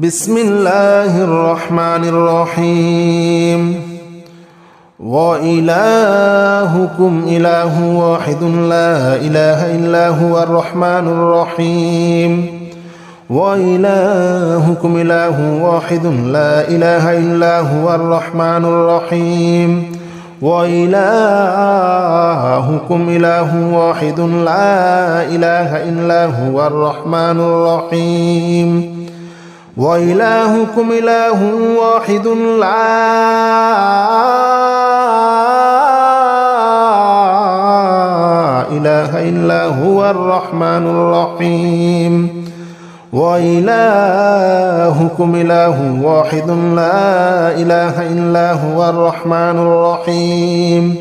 بسم الله الرحمن الرحيم وإلهكم إله واحد لا إله إلا هو الرحمن الرحيم وإلهكم إله واحد لا إله إلا هو الرحمن الرحيم وإلهكم إله واحد لا إله إلا هو الرحمن الرحيم وإلهكم إله واحد لا إله إلا هو الرحمن الرحيم. وإلهكم إله واحد لا إله إلا هو الرحمن الرحيم.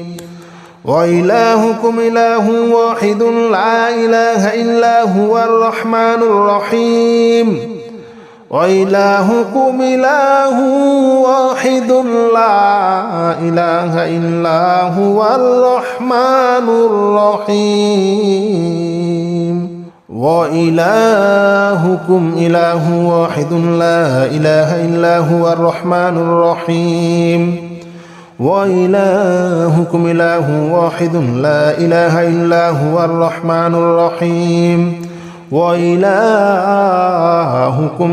وإلهكم إله واحد لا إله إلا هو الرحمن الرحيم. وإلهكم إله واحد لا إله إلا هو الرحمن الرحيم. وإلهكم إله واحد لا إله إلا هو الرحمن الرحيم. وإلهكم إله واحد لا إله إلا هو الرحمن الرحيم. وإلهكم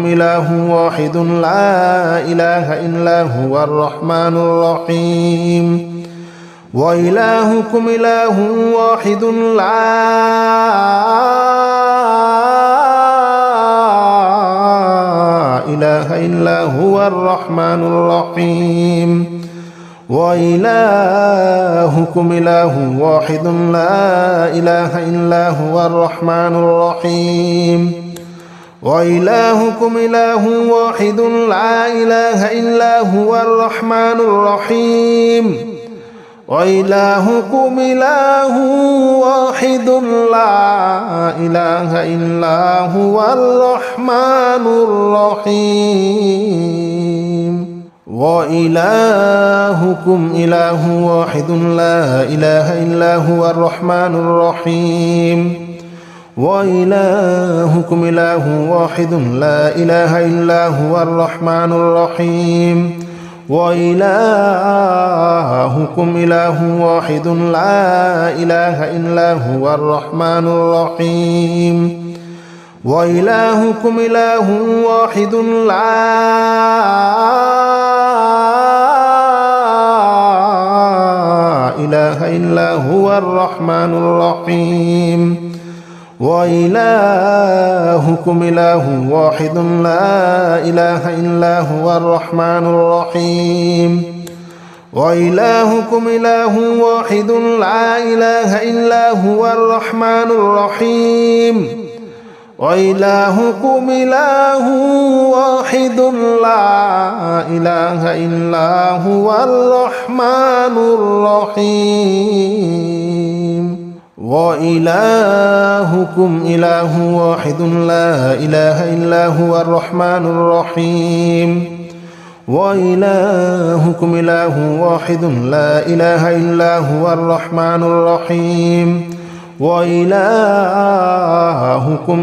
إله واحد لا إله إلا هو الرحمن الرحيم. وإلهكم إله واحد لا إله إلا هو الرحمن الرحيم. وإلهكم إله واحد لا إله إلا هو الرحمن الرحيم. وإلهكم إله واحد لا إله إلا هو الرحمن الرحيم. وإلهكم إله واحد لا إله إلا هو الرحمن الرحيم. وإلهكم إله واحد لا إله إلا هو الرحمن الرحيم. وإلهكم إله واحد لا إله إلا هو الرحمن الرحيم. وإلهكم إله واحد لا إله إلا هو الرحمن الرحيم. وإلهكم إله واحد لا إله إلا هو الرحمن الرحيم. وإلهكم إله واحد لا إله إلا هو الرحمن الرحيم. وإلهكم إله واحد لا إله إلا هو الرحمن الرحيم. وإلهكم إله واحد لا إله إلا هو الرحمن الرحيم. وإلهكم إله واحد لا إله إلا هو الرحمن الرحيم. وإلهكم إله واحد لا إله إلا هو الرحمن الرحيم. وإلهكم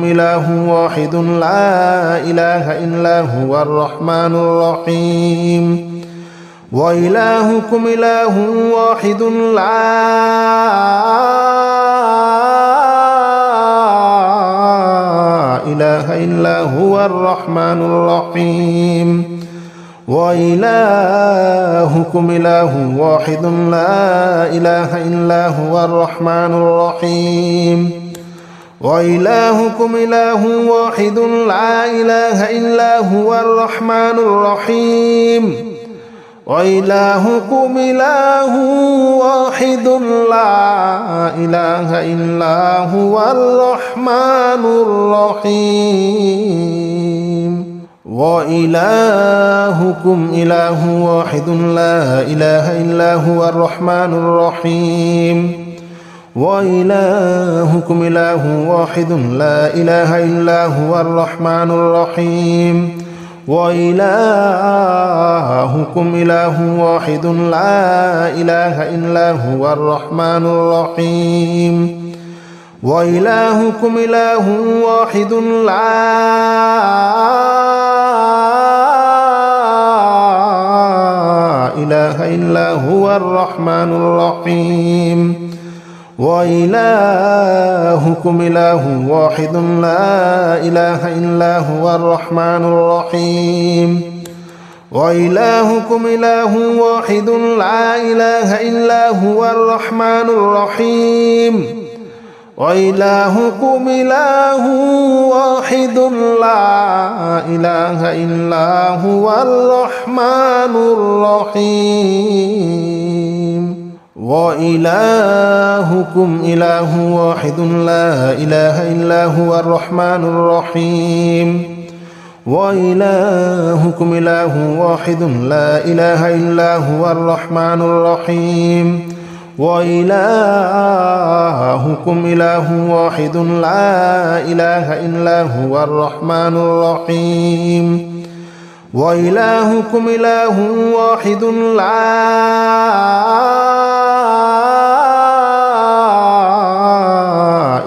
إله واحد لا إله إلا هو الرحمن الرحيم. وإلهكم إله واحد لا إله إلا هو الرحمن الرحيم. وإلهكم إله واحد لا إله إلا هو الرحمن الرحيم. وإلهكم إله واحد لا إله إلا هو الرحمن الرحيم. وإلهكم إله واحد لا إله إلا هو الرحمن الرحيم. وإلهكم إله واحد لا إله إلا هو الرحمن الرحيم. وإلهكم إله واحد لا إله إلا هو الرحمن الرحيم. وإلهكم إله واحد لا إله إلا هو الرحمن الرحيم. وإلهكم إله واحد لا إله إلا هو الرحمن الرحيم. وإلهكم إله واحد لا إله إلا هو الرحمن الرحيم. وإلهكم إله واحد لا إله إلا هو الرحمن الرحيم. وإلهكم إله واحد لا إله إلا هو الرحمن الرحيم. وإلهكم إله واحد لا إله إلا هو الرحمن الرحيم. وإلهكم إله واحد لا إله إلا هو الرحمن الرحيم. وإلهكم إله واحد لا إله إلا هو الرحمن الرحيم. وإلهكم إله واحد لا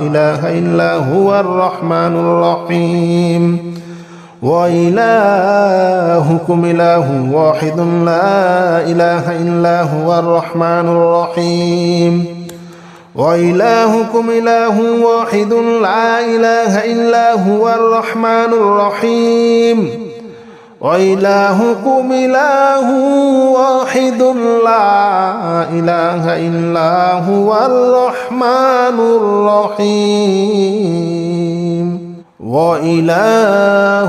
إله إلا هو الرحمن الرحيم. وإلهكم إله واحد لا إله إلا هو الرحمن الرحيم. وإلهكم إله واحد لا إله إلا هو الرحمن الرحيم. وإلهكم إله واحد لا إله إلا هو الرحمن الرحيم. وإلهكم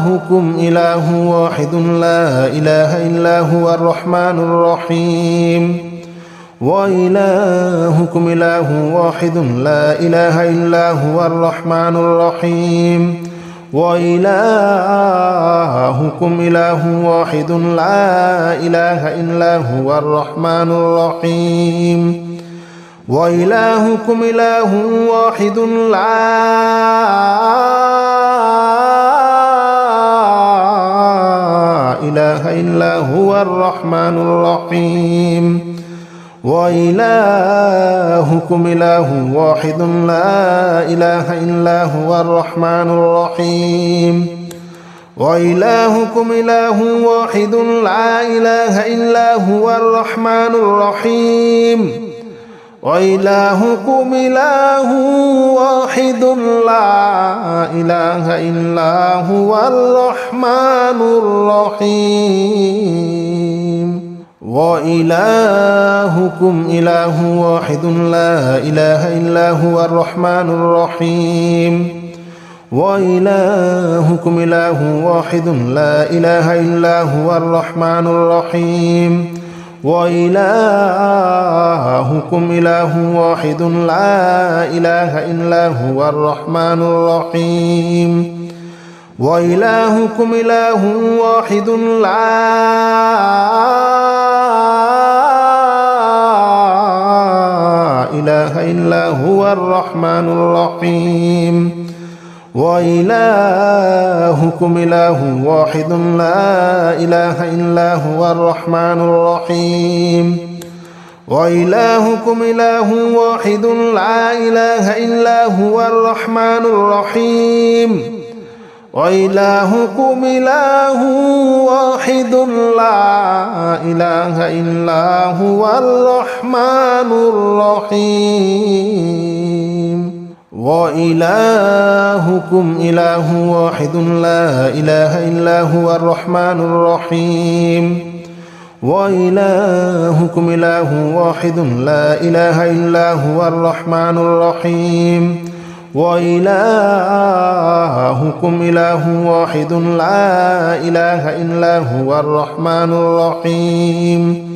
إله واحد لا إله إلا هو الرحمن الرحيم. وإلهكم إله واحد لا إله إلا هو الرحمن الرحيم. وإلهكم إله واحد لا إله إلا هو الرحمن الرحيم. وإلهكم إله واحد لا إله إلا هو الرحمن الرحيم. وإلهكم إله واحد لا إله إلا هو الرحمن الرحيم. وإلهكم إله واحد لا إله إلا هو الرحمن الرحيم. وإلهكم إله واحد لا إله إلا هو الرحمن الرحيم. وإلهكم إله واحد لا إله إلا هو الرحمن الرحيم. وإلهكم إله واحد لا إله إلا هو الرحمن الرحيم. وإلهكم إله واحد لا إله إلا هو الرحمن الرحيم. وإلهكم إله واحد لا إله إلا هو الرحمن الرحيم. وإلهكم إله واحد لا إله إلا هو الرحمن الرحيم. وإلهكم إله واحد لا إله إلا هو الرحمن الرحيم. وإلهكم إله واحد لا إله إلا هو الرحمن الرحيم. وإلهكم إله واحد لا إله إلا هو الرحمن الرحيم. وإلهكم إله واحد لا إله إلا هو الرحمن الرحيم. وإلهكم إله واحد لا إله إلا هو الرحمن الرحيم.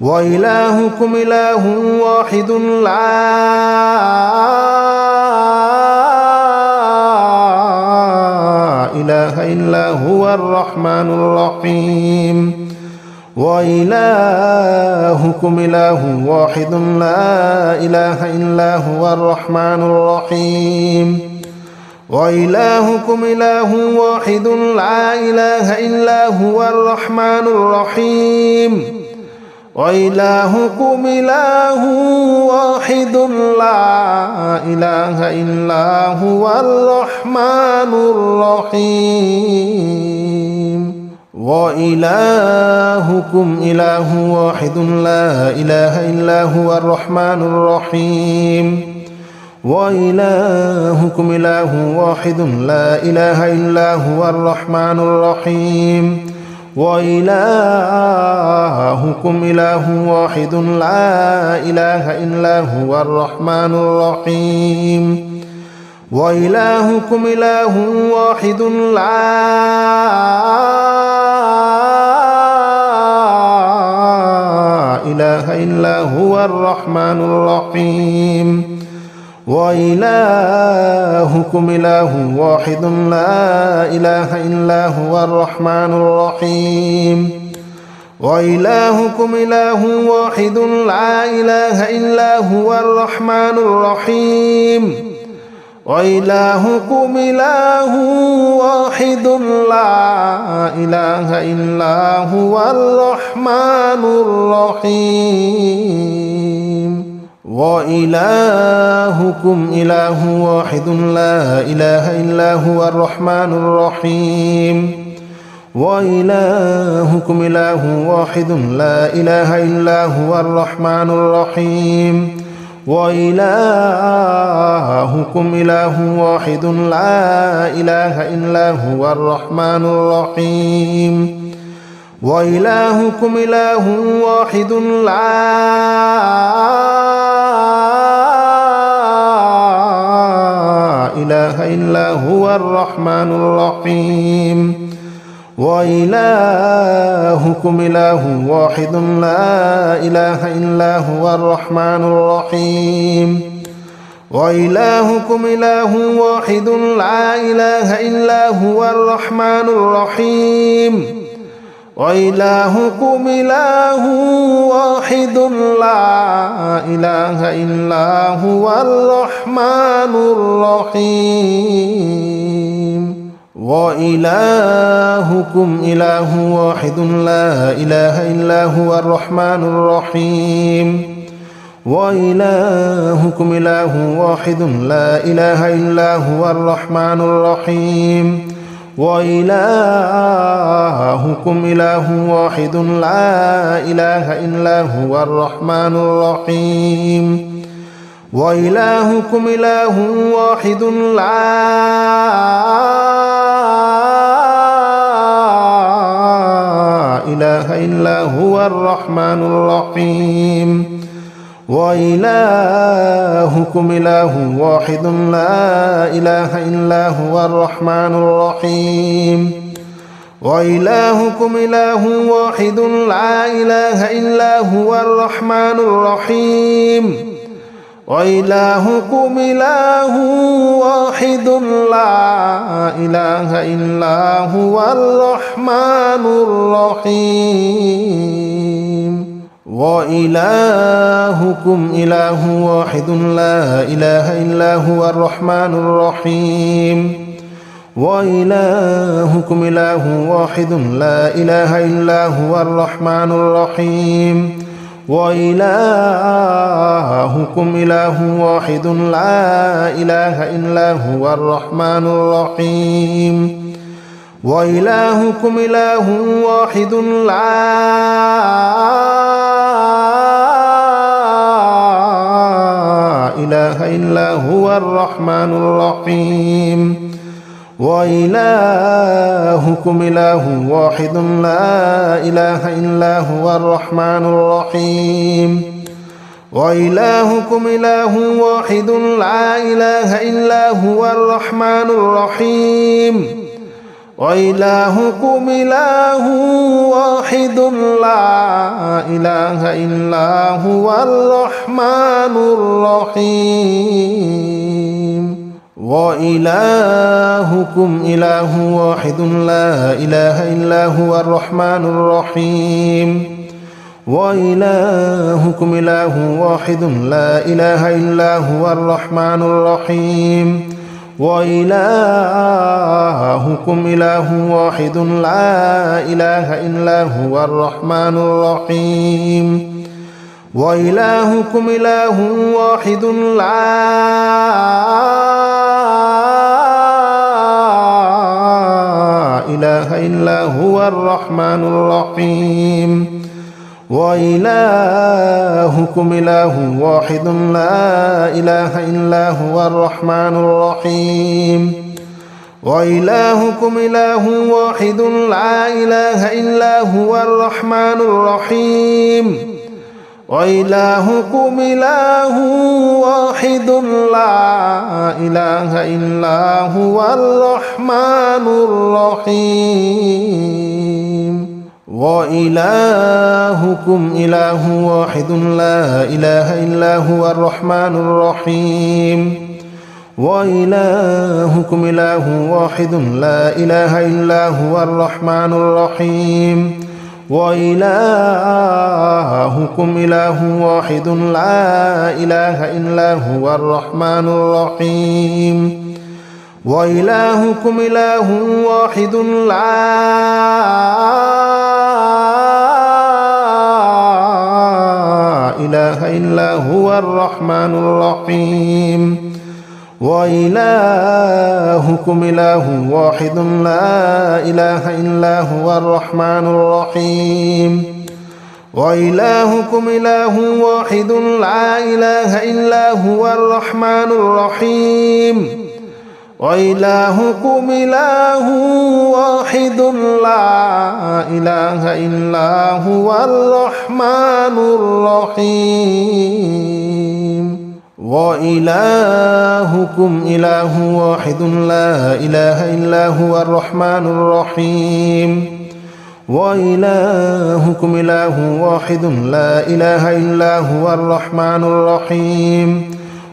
وإلهكم إله واحد لا إله إلا هو الرحمن الرحيم. وإلهكم إله واحد لا إله إلا هو الرحمن الرحيم. وإلهكم إله واحد لا إله إلا هو الرحمن الرحيم. وإلهكم إله واحد لا إله إلا هو الرحمن الرحيم. وإلهكم إله واحد لا إله إلا هو الرحمن الرحيم. وإلهكم إله واحد لا إله إلا هو الرحمن الرحيم. وإلهكم إله واحد لا إله إلا هو الرحمن الرحيم. وإلهكم إله واحد لا إله إلا هو الرحمن الرحيم. وإلهكم إله واحد لا إله إلا هو الرحمن الرحيم. وإلهكم إله واحد لا إله إلا هو الرحمن الرحيم. وإلهكم إله واحد لا إله إلا هو الرحمن الرحيم. وإلهكم إله واحد لا إله إلا هو الرحمن الرحيم. وإلهكم إله واحد لا إله إلا هو الرحمن الرحيم. وإلهكم إله واحد لا إله إلا هو الرحمن الرحيم. وإلهكم إله واحد لا إله إلا هو الرحمن الرحيم. وإلهكم إله واحد لا إله إلا هو الرحمن الرحيم. وإلهكم إله واحد لا إله إلا هو الرحمن الرحيم. وإلهكم إله واحد لا إله إلا هو الرحمن الرحيم. وإلهكم إله واحد لا إله إلا هو الرحمن الرحيم. وإلهكم إله واحد لا إله إلا هو الرحمن الرحيم. وإلهكم إله واحد لا إله إلا هو الرحمن الرحيم. وإلهكم إله واحد لا إله إلا هو الرحمن الرحيم. وإلهكم إله واحد لا إله إلا هو الرحمن الرحيم. وإلهكم إله واحد لا إله إلا هو الرحمن الرحيم. وإلهكم إله واحد لا إله إلا هو الرحمن الرحيم. وإلهكم إله واحد لا إله إلا هو الرحمن الرحيم. وإلهكم إله واحد لا إله إلا هو الرحمن الرحيم. وإلهكم إله واحد لا إله إلا هو الرحمن الرحيم. وإلهكم إله واحد لا إله إلا هو الرحمن الرحيم. وإلهكم إله واحد لا إله إلا هو الرحمن الرحيم. وإلهكم إله واحد لا إله إلا هو الرحمن الرحيم. وإلهكم إله واحد لا إله إلا هو الرحمن الرحيم. وإلهكم إله واحد لا إله إلا هو الرحمن الرحيم. وإلهكم إله واحد لا إله إلا هو الرحمن الرحيم. وإلهكم إله واحد لا إله إلا هو الرحمن الرحيم. وإلهكم إله واحد لا إله إلا هو الرحمن الرحيم. وإلهكم إله واحد لا إله إلا هو الرحمن الرحيم. وإلهكم إله واحد لا إله إلا هو الرحمن الرحيم. وإلهكم إله واحد لا إله إلا هو الرحمن الرحيم. وإلهكم إله واحد لا إله إلا هو الرحمن الرحيم. وإلهكم إله واحد لا إله إلا هو الرحمن الرحيم. وإلهكم إله واحد لا إله إلا هو الرحمن الرحيم. وإلهكم إله واحد لا إله إلا هو الرحمن الرحيم. وإلهكم إله واحد لا إله إلا هو الرحمن الرحيم. وإلهكم إله واحد لا إله إلا هو الرحمن الرحيم. وإلهكم إله واحد لا إله إلا هو الرحمن الرحيم. وإلهكم إله واحد لا إله إلا هو الرحمن الرحيم. وإلهكم إله واحد لا إله إلا هو الرحمن الرحيم.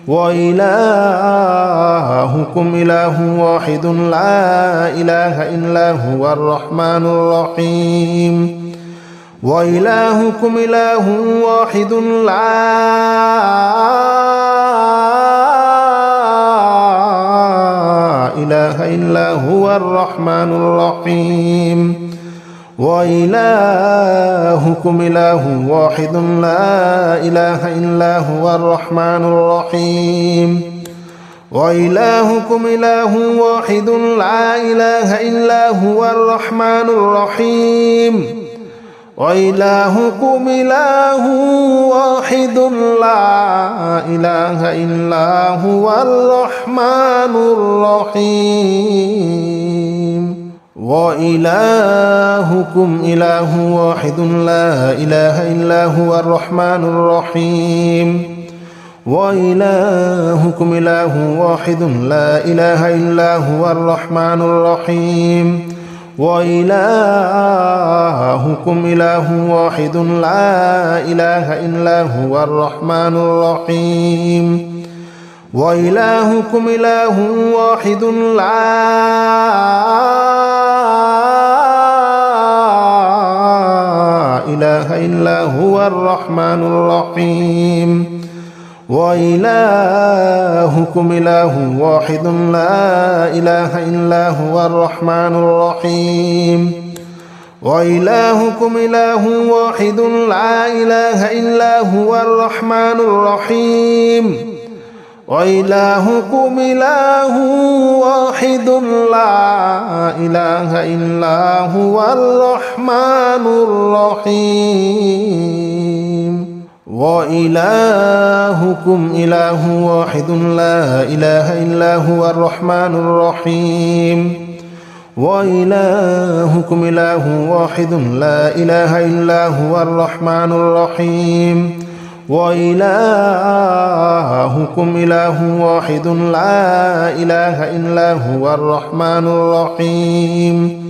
وإلهكم إله واحد لا إله إلا هو الرحمن الرحيم. وإلهكم إله واحد لا إلا هو الرحمن الرحيم. وإلهكم إله واحد لا إله إلا هو الرحمن الرحيم. وإلهكم إله واحد لا إله إلا هو الرحمن الرحيم. وإلهكم إله واحد لا إله إلا هو الرحمن الرحيم. وإلهكم إله واحد لا إله إلا هو الرحمن الرحيم. وإلهكم إله واحد لا إله إلا هو الرحمن الرحيم. وإلهكم إله واحد لا إله إلا هو الرحمن الرحيم. وإلهكم إله واحد لا إله إلا هو الرحمن الرحيم. وإلهكم إله واحد لا إله إلا هو الرحمن الرحيم. وإلهكم إله واحد لا إله إلا هو الرحمن الرحيم. وإلهكم إله واحد لا إله إلا هو الرحمن الرحيم. وإلهكم إله واحد لا إله إلا هو الرحمن الرحيم. وإلهكم إله واحد لا إله إلا هو الرحمن الرحيم. وإلهكم إله واحد لا إله إلا هو الرحمن الرحيم.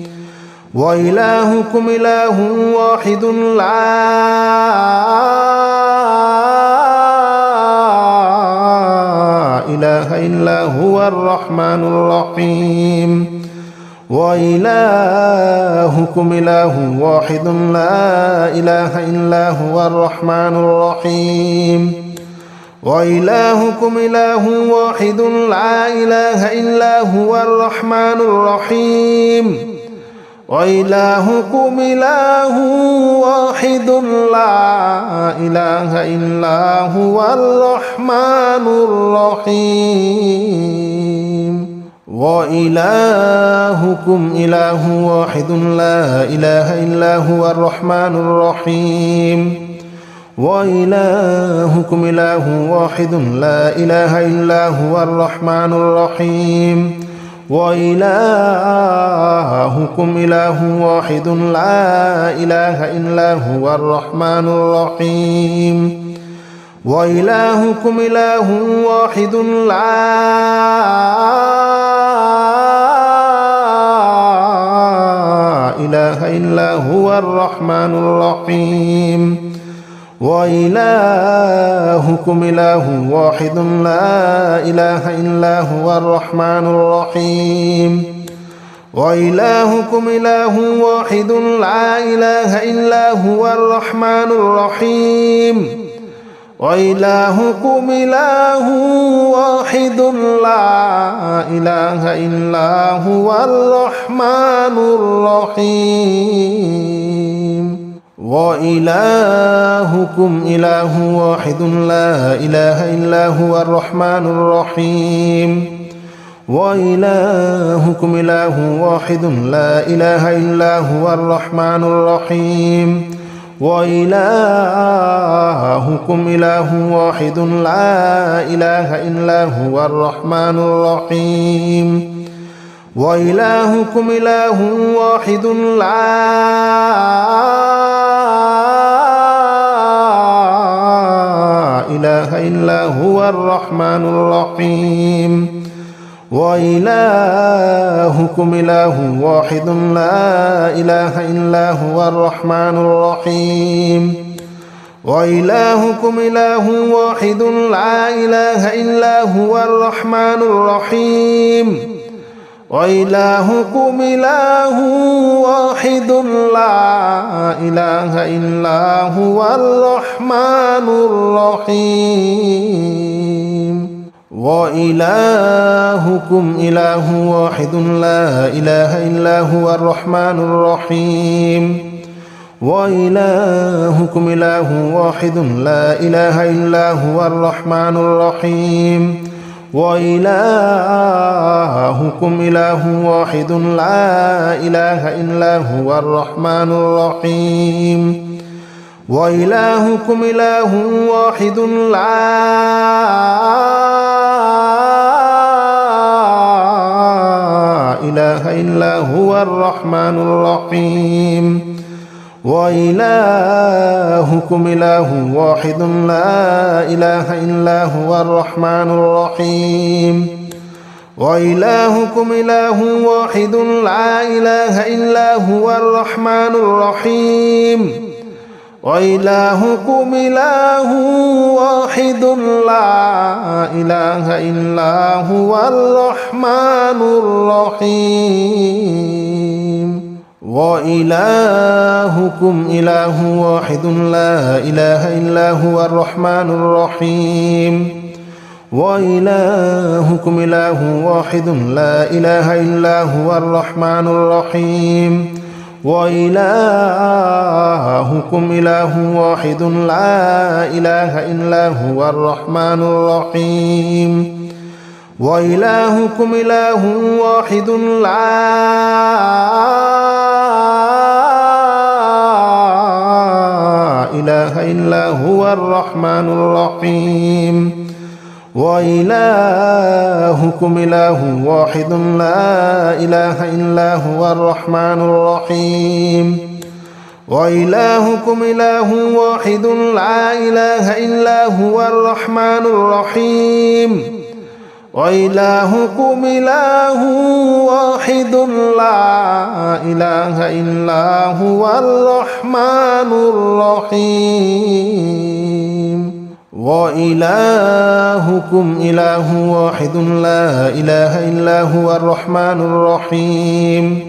وإلهكم إله واحد لا إله إلا هو الرحمن الرحيم. وإلهكم إله واحد لا إله إلا هو الرحمن الرحيم. وإلهكم إله واحد لا إله إلا هو الرحمن الرحيم. وإلهكم إله واحد لا إله إلا هو الرحمن الرحيم. وإلهكم إله واحد لا إله إلا هو الرحمن الرحيم. وإلهكم إله واحد لا إله إلا هو الرحمن الرحيم. وإلهكم إله واحد لا إله إلا هو الرحمن الرحيم. وإلهكم إله واحد لا إله إلا هو الرحمن الرحيم. وإلهكم إله واحد لا إله إلا هو الرحمن الرحيم. وإلهكم إله واحد لا إله إلا هو الرحمن الرحيم. وإلهكم إله واحد لا إله إلا هو الرحمن الرحيم. وإلهكم إله واحد لا إله إلا هو الرحمن الرحيم. وإلهكم إله واحد لا إله إلا هو الرحمن الرحيم. وإلهكم إله واحد لا إله إلا هو الرحمن الرحيم. وإلهكم إله واحد لا إله إلا هو الرحمن الرحيم. وإلهكم إله واحد لا إله إلا هو الرحمن الرحيم. وإلهكم إله واحد لا إله إلا هو الرحمن الرحيم. وإلهكم إله واحد لا إله إلا هو الرحمن الرحيم. وإلهكم إله واحد لا إله إلا هو الرحمن الرحيم. وإلهكم إله واحد لا إله إلا هو الرحمن الرحيم. وإلهكم إله واحد لا إله إلا هو الرحمن الرحيم. وإلهكم إله واحد لا إله إلا هو الرحمن الرحيم. وإلهكم إله واحد لا إله إلا هو الرحمن الرحيم. وإلهكم إله واحد لا إله إلا هو الرحمن الرحيم. وإلهكم إله واحد لا إله إلا هو الرحمن الرحيم. وإلهكم إله واحد لا إله إلا هو الرحمن الرحيم. وإلهكم إله واحد لا إله إلا هو الرحمن الرحيم. وإلهكم إله واحد لا إله إلا هو الرحمن الرحيم. وإلهكم إله واحد لا إله إلا هو الرحمن الرحيم. وإلهكم إله واحد لا إله إلا هو الرحمن الرحيم. وإلهكم إله واحد لا إله إلا هو الرحمن الرحيم. وإلهكم إله واحد لا إله إلا هو الرحمن الرحيم. وإلهكم إله واحد لا إله إلا هو الرحمن الرحيم.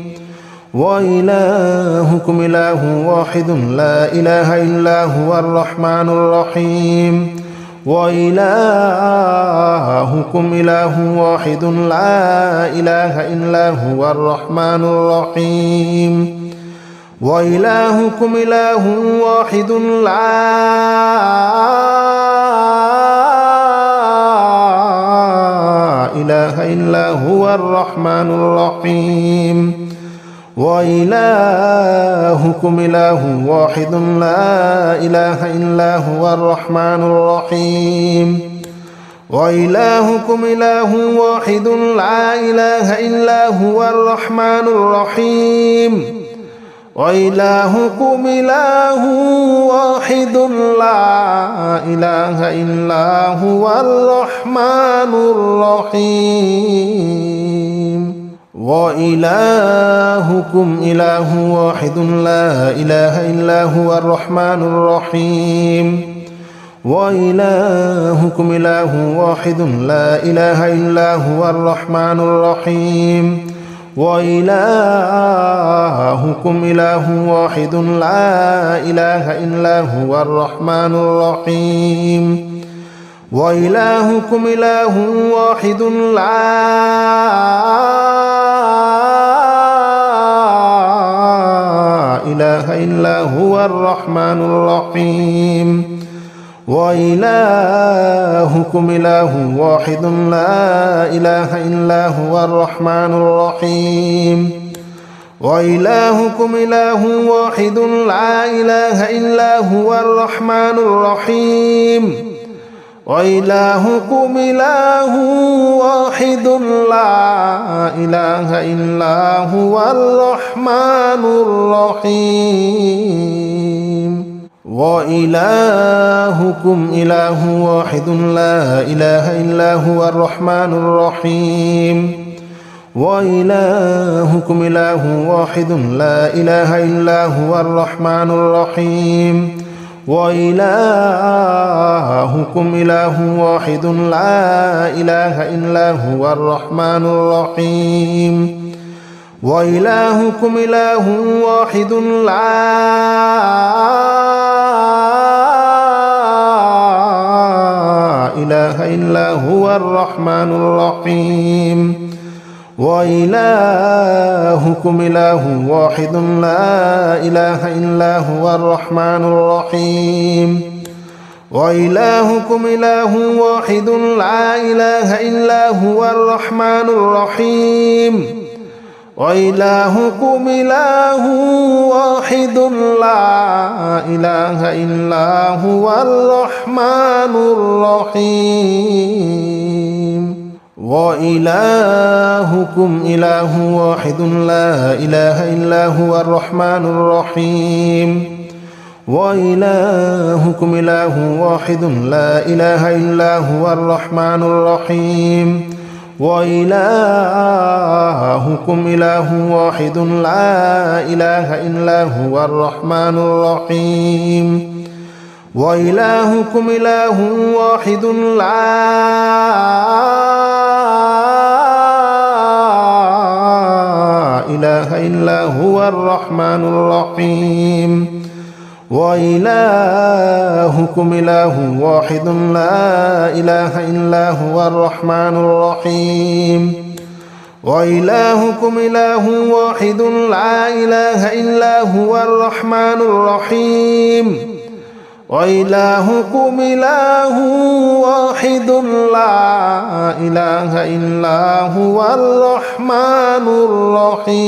وإلهكم إله واحد لا إله إلا هو الرحمن الرحيم. وإلهكم إله واحد لا إله إلا هو الرحمن الرحيم. وإلهكم إله واحد لا إله إلا هو الرحمن الرحيم. وإلهكم إله واحد لا إله إلا هو الرحمن الرحيم. وإلهكم إله واحد لا إله إلا هو الرحمن الرحيم. وإلهكم إله واحد لا إله إلا هو الرحمن الرحيم. وإلهكم إله واحد لا إله إلا هو الرحمن الرحيم. وإلهكم إله واحد لا إله إلا هو الرحمن الرحيم. وإلهكم إله واحد لا إله إلا هو الرحمن الرحيم. وإلهكم إله واحد لا إله إلا هو الرحمن الرحيم. وإلهكم إله واحد لا إله إلا هو الرحمن الرحيم. وإلهكم إله واحد لا إله إلا هو الرحمن الرحيم. وإلهكم إله واحد لا إله إلا هو الرحمن الرحيم. وإلهكم إله واحد لا إله إلا هو الرحمن الرحيم. وإلهكم إله واحد لا إله إلا هو الرحمن الرحيم. وإلهكم إله واحد لا إله إلا هو الرحمن الرحيم. وإلهكم إله واحد لا إله إلا هو الرحمن الرحيم. وإلهكم إله واحد لا إله إلا هو الرحمن الرحيم. وإلهكم إله واحد لا إله إلا هو الرحمن الرحيم. وإلهكم إله واحد لا إله إلا هو الرحمن الرحيم. وإلهكم إله واحد لا إله إلا هو الرحمن الرحيم. وإلهكم إله واحد لا إله إلا هو الرحمن الرحيم. وإلهكم إله واحد لا إله إلا هو الرحمن الرحيم. وإلهكم إله واحد لا إله إلا هو الرحمن الرحيم. وإلهكم إله واحد لا إله إلا هو الرحمن الرحيم. وإلهكم إله واحد لا إله إلا هو الرحمن الرحيم. وإلهكم إله واحد لا إله إلا هو الرحمن الرحيم.